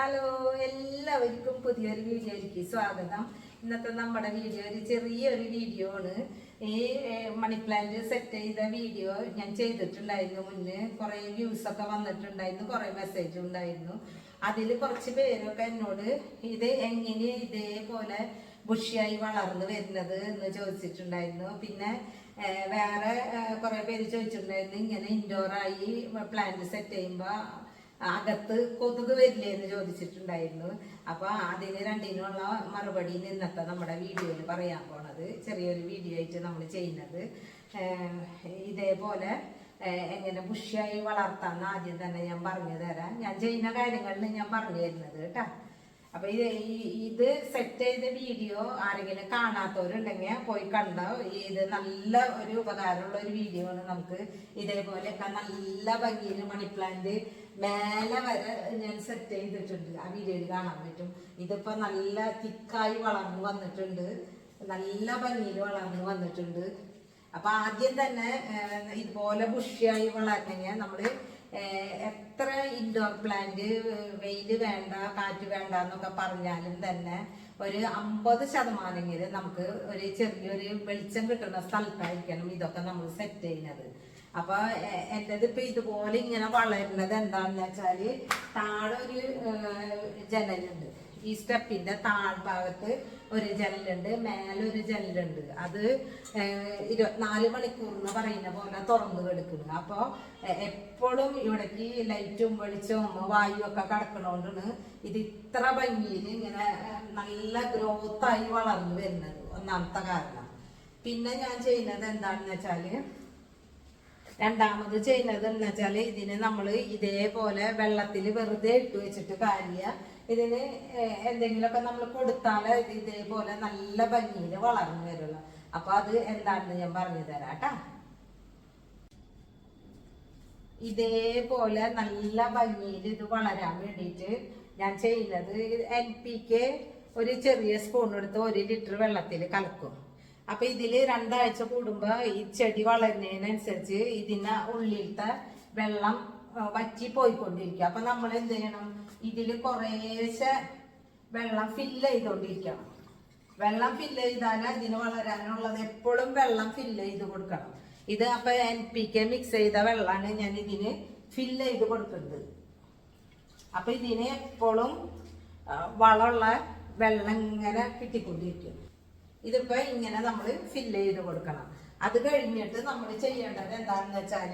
Hello എല്ലാവർക്കും പുതിയൊരു വീഡിയോയിലേക്ക് സ്വാഗതം. ഇന്നത്തെ നമ്മുടെ വീഡിയോ ഒരു ചെറിയൊരു വീഡിയോ ആണ്. ഈ മണി പ്ലാന്റ് സെറ്റ് ചെയ്ത വീഡിയോ ഞാൻ ചെയ്തിട്ടുണ്ടായിരുന്നു മുന്നേ. കുറേ വ്യൂസ് ഒക്കെ വന്നിട്ടുണ്ടായിരുന്നു കുറേ മെസ്സേജ് ഉണ്ടായിരുന്നു. അതിൽ കുറച്ച് പേരൊക്കെ എന്നോട് ഇത് എങ്ങനെ ഇതേപോലെ ബുഷിയായി വളർന്നു വരുന്നത്? എന്ന് ചോദിച്ചിട്ടുണ്ടായിരുന്നു. പിന്നെ വേറെ കുറേ പേര് ചോദിച്ചിട്ടുണ്ടായിരുന്നു ഇങ്ങനെ ഇൻഡോറായി പ്ലാന്റ് സെറ്റ് ചെയ്യുമ്പോൾ അകത്ത് കൊതുക് വരില്ലേ എന്ന് ചോദിച്ചിട്ടുണ്ടായിരുന്നു. അപ്പൊ അതിന് രണ്ടിനുള്ള മറുപടി ഇന്നത്തെ നമ്മുടെ വീഡിയോയിൽ പറയാൻ പോണത്. ചെറിയൊരു വീഡിയോ ആയിട്ട് നമ്മൾ ചെയ്യുന്നത്. ഇതേപോലെ എങ്ങനെ എങ്ങനെ ബുഷിയായി വളർത്താമെന്ന് ആദ്യം തന്നെ ഞാൻ പറഞ്ഞു തരാം. ഞാൻ ചെയ്യുന്ന കാര്യങ്ങളിൽ ഞാൻ പറഞ്ഞു തരുന്നത് കേട്ടാ. അപ്പൊ ഇത് ഇത് സെറ്റ് ചെയ്ത വീഡിയോ ആരെങ്കിലും കാണാത്തവരുണ്ടെങ്കിൽ പോയി കണ്ടോ? ഇത് നല്ല ഒരു ഉപകാരമുള്ള ഒരു വീഡിയോ ആണ് നമുക്ക് ഇതേപോലെയൊക്കെ നല്ല ഭംഗിയിൽ മണി പ്ലാന്റ് മേലെ വരെ ഞാൻ സെറ്റ് ചെയ്തിട്ടുണ്ട്. ആ വീഡിയോയിൽ കാണാൻ പറ്റും. ഇതിപ്പോ നല്ല തിക്കായി വളർന്നു വന്നിട്ടുണ്ട്. നല്ല ഭംഗിയിൽ വളർന്നു വന്നിട്ടുണ്ട്. അപ്പൊ ആദ്യം തന്നെ ഇതുപോലെ ബുഷിയായി വളരണമെങ്കിൽ നമ്മൾ എത്ര ഇൻഡോർ പ്ലാന്റ് വെയിൽ വേണ്ട കാറ്റ് വേണ്ട എന്നൊക്കെ പറഞ്ഞാലും തന്നെ ഒരു അമ്പത് ശതമാനെങ്കിലും നമുക്ക് ഒരു ചെറിയൊരു വെളിച്ചം കിട്ടുന്ന സ്ഥലത്തായിരിക്കണം ഇതൊക്കെ നമ്മൾ സെറ്റ് ചെയ്യുന്നത്. അപ്പൊ എന്റെത് ഇപ്പൊ ഇതുപോലെ ഇങ്ങനെ വളരുന്നത് എന്താണെന്ന് വെച്ചാൽ താഴെ ഒരു ജനലുണ്ട്. ഈ സ്റ്റെപ്പിന്റെ താഴ്ഭാഗത്ത് ഒരു ജനലുണ്ട് മേലെ ഒരു ജനലുണ്ട്. അത് ഇരുപത്തിനാല് മണിക്കൂർ എന്ന് പറയുന്ന പോലെ തുറന്നു കിടക്കുന്നു. അപ്പോൾ എപ്പോഴും ഇവിടേക്ക് ലൈറ്റും വെളിച്ചവും വായു ഒക്കെ കിടക്കണോണ്ടാണ് ഇത് ഇത്ര ഭംഗിയിൽ ഇങ്ങനെ നല്ല നല്ല ഗ്രോത്തായി വളർന്നു വരുന്നത്. ഒന്നാമത്തെ കാരണം. പിന്നെ ഞാൻ ചെയ്യുന്നത് എന്താണെന്ന് വെച്ചാൽ രണ്ടാമത് ചെയ്യുന്നത് എന്ന് വെച്ചാൽ ഇതിനെ നമ്മൾ ഇതേപോലെ വെള്ളത്തിൽ വെറുതെ ഇട്ട് വെച്ചിട്ട് കാര്യ ഏഹ്, എന്തെങ്കിലുമൊക്കെ നമ്മൾ കൊടുത്താൽ ഇതേപോലെ നല്ല ഭംഗിയിൽ വളർന്നു വരുള്ളൂ. അപ്പൊ അത് എന്താണെന്ന് ഞാൻ പറഞ്ഞു തരാം ഇതേപോലെ നല്ല ഭംഗിയിൽ ഇത് വളരാൻ വേണ്ടിയിട്ട് ഞാൻ ചെയ്യുന്നത് എൻ പി കെ ഒരു ചെറിയ സ്പൂൺ എടുത്ത് ഒരു ലിറ്റർ വെള്ളത്തിൽ കലക്കും. അപ്പൊ ഇതിൽ രണ്ടാഴ്ച കൂടുമ്പോ ഈ ചെടി വളരുന്നതിനനുസരിച്ച് ഇതിന് ഉള്ളിലത്തെ വെള്ളം വറ്റി പോയിക്കൊണ്ടിരിക്കും അപ്പൊ നമ്മൾ എന്ത് ചെയ്യണം? ഇതിൽ കുറേശ്ശെ വെള്ളം ഫില്ല് ചെയ്തുകൊണ്ടിരിക്കണം വെള്ളം ഫില്ല് ചെയ്താൽ ഇതിന് വളരാനുള്ളത് എപ്പോഴും വെള്ളം ഫില്ല് ചെയ്ത് കൊടുക്കണം. ഇത് അപ്പൊ എൻ പി കെ മിക്സ് ചെയ്ത വെള്ളമാണ് ഞാൻ ഇതിന് ഫില്ല് ചെയ്ത് കൊടുക്കുന്നത്. അപ്പൊ ഇതിന് എപ്പോഴും വളമുള്ള വെള്ളം ഇങ്ങനെ കിട്ടിക്കൊണ്ടിരിക്കും. ഇതിപ്പോ ഇങ്ങനെ നമ്മൾ ഫില്ല് ചെയ്ത് കൊടുക്കണം. അത് കഴിഞ്ഞിട്ട് നമ്മൾ ചെയ്യേണ്ടത് എന്താണെന്ന് വെച്ചാൽ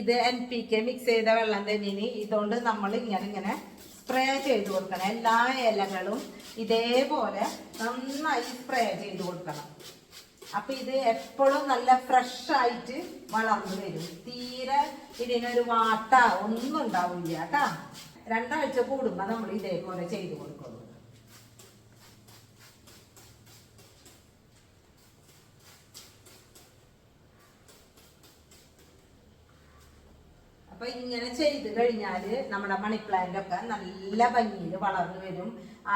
ഇത് എൻ പി കെ മിക്സ് ചെയ്ത വെള്ളം തന്നെയാണ്. ഇതുകൊണ്ട് നമ്മൾ ഇങ്ങനെ ഇങ്ങനെ സ്പ്രേ ചെയ്ത് കൊടുക്കണം. എല്ലാ ഇലകളും ഇതേപോലെ നന്നായി സ്പ്രേ ചെയ്ത് കൊടുക്കണം. അപ്പൊ ഇത് എപ്പോഴും നല്ല ഫ്രഷ് ആയിട്ട് വളർന്നു വരും. തീരെ ഇതിനൊരു വാട്ട ഒന്നും ഉണ്ടാവില്ല കേട്ടാ. രണ്ടാഴ്ച കൂടുമ്പോ നമ്മൾ ഇതേപോലെ ചെയ്ത് കൊടുക്കുള്ളൂ അപ്പൊ ഇങ്ങനെ ചെയ്ത് കഴിഞ്ഞാൽ നമ്മുടെ മണി പ്ലാന്റ് ഒക്കെ നല്ല ഭംഗിയിൽ വളർന്നു വരും.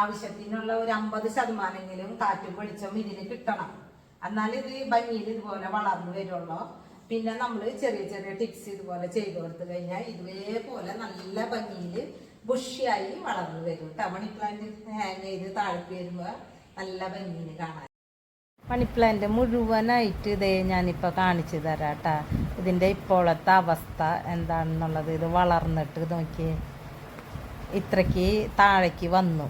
ആവശ്യത്തിനുള്ള ഒരു അമ്പത് ശതമാനെങ്കിലും കാറ്റും വെളിച്ചം ഇതിന് കിട്ടണം. എന്നാൽ ഇത് ഭംഗിയിൽ ഇതുപോലെ വളർന്നു വരുള്ളൂ. പിന്നെ നമ്മൾ ചെറിയ ചെറിയ ടിപ്സ് ഇതുപോലെ ചെയ്ത് കൊടുത്തു കഴിഞ്ഞാൽ ഇതേപോലെ നല്ല ഭംഗിയിൽ ബുഷിയായി വളർന്നു വരും. കേട്ടോ മണി പ്ലാന്റ് ഹാങ് ചെയ്ത് താഴ്ത്തി വരുമ്പോൾ നല്ല ഭംഗിയിൽ കാണാൻ മണി പ്ലാന്റ് മുഴുവനായിട്ട് ഇതേ ഞാനിപ്പോൾ കാണിച്ചു തരാം കേട്ടാ ഇതിന്റെ ഇപ്പോഴത്തെ അവസ്ഥ എന്താണെന്നുള്ളത് ഇത് വളർന്നിട്ട് നോക്കി. ഇത്രയ്ക്ക് താഴേക്ക് വന്നു.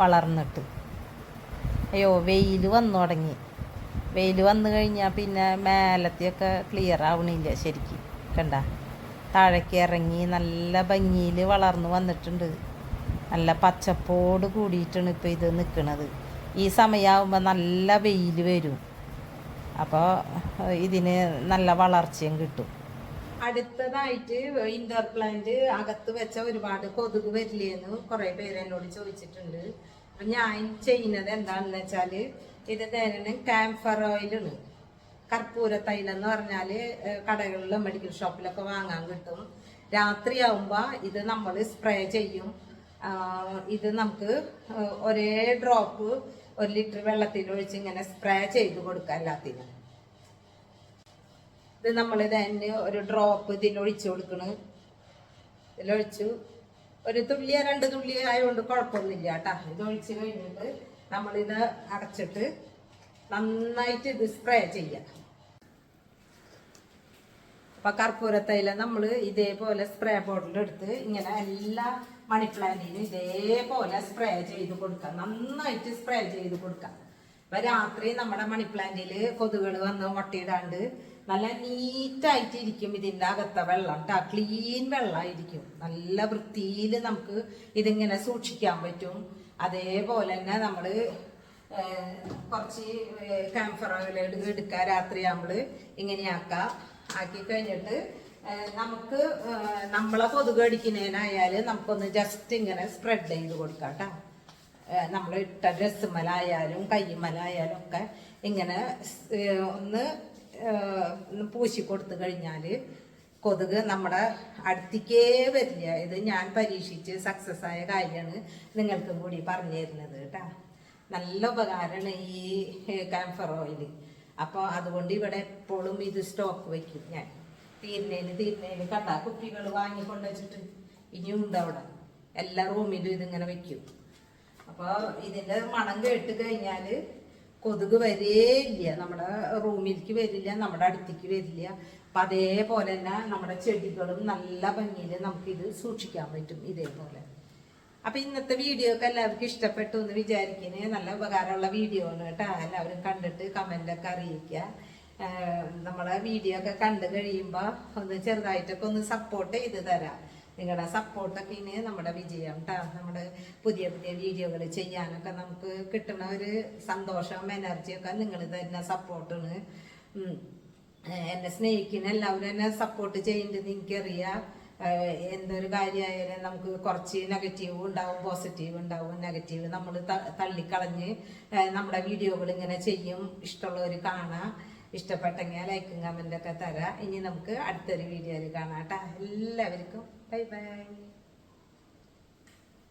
വളർന്നിട്ട്. അയ്യോ വെയിൽ വന്നു തുടങ്ങി. വെയിൽ വന്നു കഴിഞ്ഞാൽ പിന്നെ മേലത്തെയൊക്കെ ക്ലിയർ ആവണില്ല ശരിക്കും. കണ്ട? താഴേക്ക് ഇറങ്ങി നല്ല ഭംഗിയിൽ വളർന്നു വന്നിട്ടുണ്ട്. നല്ല പച്ചപ്പോട് കൂടിയിട്ടാണ് ഇപ്പോൾ ഇത് നിൽക്കുന്നത് ഈ സമയമാകുമ്പോൾ നല്ല വെയിൽ വരും. അപ്പോൾ ഇതിന് നല്ല വളർച്ചയും കിട്ടും. അടുത്തതായിട്ട് ഇൻഡോർ പ്ലാന്റ് അകത്ത് വെച്ച ഒരുപാട് കൊതുക് വരില്ലേന്ന് കുറെ പേര് എന്നോട് ചോദിച്ചിട്ടുണ്ട്. അപ്പൊ ഞാൻ ചെയ്യുന്നത് എന്താണെന്ന് വെച്ചാൽ ഇത് തരണം ക്യാംഫർ ഓയിലാണ് കർപ്പൂര തൈലം എന്ന് പറഞ്ഞാൽ കടകളിലും മെഡിക്കൽ ഷോപ്പിലൊക്കെ വാങ്ങാൻ കിട്ടും. രാത്രിയാവുമ്പോൾ ഇത് നമ്മൾ സ്പ്രേ ചെയ്യും. ഇത് നമുക്ക് ഒരേ ഡ്രോപ്പ് ഒരു ലിറ്റർ വെള്ളത്തിൽ ഒഴിച്ച് ഇങ്ങനെ സ്പ്രേ ചെയ്ത് കൊടുക്കാം എല്ലാത്തിനും. ഇത് നമ്മൾ തന്നെ ഒരു ഡ്രോപ്പ് ഇതിൽ ഒഴിച്ചു കൊടുക്കണ്. ഇതിലൊഴിച്ചു ഒരു തുള്ളിയ രണ്ട് തുള്ളിയ ആയതുകൊണ്ട് കുഴപ്പമൊന്നുമില്ല കേട്ടാ. ഇത് ഒഴിച്ച് കഴിഞ്ഞിട്ട് നമ്മളിത് അടച്ചിട്ട് നന്നായിട്ട് ഇത് സ്പ്രേ ചെയ്യാം അപ്പൊ കർപ്പൂരത്തൈല നമ്മൾ ഇതേപോലെ സ്പ്രേ ബോട്ടിൽ എടുത്ത് ഇങ്ങനെ എല്ലാ മണി പ്ലാന്റിനും ഇതേപോലെ സ്പ്രേ ചെയ്ത് കൊടുക്കാം. നന്നായിട്ട് സ്പ്രേ ചെയ്ത് കൊടുക്കാം. അപ്പൊ രാത്രി നമ്മുടെ മണി പ്ലാന്റിൽ കൊതുകൾ വന്ന് മുട്ടയിടാണ്ട് നല്ല നീറ്റായിട്ട് ഇരിക്കും ഇതിന്റെ അകത്ത വെള്ളം. കേട്ടോ ക്ലീൻ വെള്ളമായിരിക്കും നല്ല വൃത്തിയിൽ നമുക്ക് ഇതിങ്ങനെ സൂക്ഷിക്കാൻ പറ്റും. അതേപോലെ തന്നെ നമ്മൾ കുറച്ച് ക്യാമ്പറ എടുക്കുക രാത്രി നമ്മൾ ഇങ്ങനെയാക്കാം. ആക്കി കഴിഞ്ഞിട്ട് നമുക്ക് നമ്മളെ കൊതുക് അടിക്കുന്നതിനായാൽ നമുക്കൊന്ന് ജസ്റ്റ് ഇങ്ങനെ സ്പ്രെഡ് ചെയ്ത് കൊടുക്കാം കേട്ടോ. നമ്മൾ ഇട്ട ഡ്രസ്സുമലായാലും കയ്യുമലായാലും ഒക്കെ ഇങ്ങനെ ഒന്ന് പൂശി കൊടുത്തു കഴിഞ്ഞാൽ കൊതുക് നമ്മുടെ അടുത്തേക്കേ വരില്ല. ഇത് ഞാൻ പരീക്ഷിച്ച് സക്സസ് ആയ കാര്യമാണ് നിങ്ങൾക്കും കൂടി പറഞ്ഞു തരുന്നത് കേട്ടോ. നല്ല ഉപകാരമാണ് ഈ ക്യാംഫർ ഓയിൽ അപ്പോൾ അതുകൊണ്ട് ഇവിടെ എപ്പോഴും ഇത് സ്റ്റോക്ക് വയ്ക്കും ഞാൻ. തീരുന്നേന് തീരുന്നേന് കണ്ട? കുപ്പികൾ വാങ്ങിക്കൊണ്ട് വെച്ചിട്ട് ഇനിയും ഉണ്ട് അവിടെ. എല്ലാ റൂമിലും ഇതിങ്ങനെ വെക്കും. അപ്പോൾ ഇതിന്റെ മണം കേട്ട് കഴിഞ്ഞാൽ കൊതുക് ഇല്ല. നമ്മുടെ റൂമിലേക്ക് വരില്ല നമ്മുടെ അടുത്തേക്ക് വരില്ല. അപ്പം അതേപോലെ തന്നെ നമ്മുടെ ചെടികളും നല്ല ഭംഗിയിൽ നമുക്കിത് സൂക്ഷിക്കാൻ പറ്റും ഇതേപോലെ. അപ്പൊ ഇന്നത്തെ വീഡിയോ ഒക്കെ എല്ലാവർക്കും ഇഷ്ടപ്പെട്ടു എന്ന് വിചാരിക്കുന്നത് നല്ല ഉപകാരമുള്ള വീഡിയോ ആണ് കേട്ടോ. എല്ലാവരും കണ്ടിട്ട് കമന്റ് ഒക്കെ അറിയിക്കുക. നമ്മളെ വീഡിയോ ഒക്കെ കണ്ടു കഴിയുമ്പോൾ ഒന്ന് ചെറുതായിട്ടൊക്കെ ഒന്ന് സപ്പോർട്ട് ചെയ്ത് തരാം. നിങ്ങളുടെ സപ്പോർട്ടൊക്കെ ഇനി നമ്മുടെ വിജയം കേട്ടോ നമ്മുടെ പുതിയ പുതിയ വീഡിയോകൾ ചെയ്യാനൊക്കെ നമുക്ക് കിട്ടുന്ന ഒരു സന്തോഷവും എനർജിയൊക്കെ നിങ്ങൾ തരുന്ന സപ്പോർട്ടാണ് എന്നെ സ്നേഹിക്കുന്ന എല്ലാവരും എന്നെ സപ്പോർട്ട് ചെയ്യുന്നുണ്ടെന്ന് എനിക്കറിയാം. എന്തൊരു കാര്യമായാലും നമുക്ക് കുറച്ച് നെഗറ്റീവ് ഉണ്ടാവും പോസിറ്റീവ് ഉണ്ടാവും നെഗറ്റീവ് നമ്മൾ തള്ളിക്കളഞ്ഞ് നമ്മുടെ വീഡിയോകൾ ഇങ്ങനെ ചെയ്യും. ഇഷ്ടമുള്ളവർ കാണാം. ഇഷ്ടപ്പെട്ടെങ്കിൽ ലൈക്കും കമന്റൊക്കെ തരാം. ഇനി നമുക്ക് അടുത്തൊരു വീഡിയോയിൽ കാണാം കേട്ടോ. എല്ലാവർക്കും ബൈ ബൈ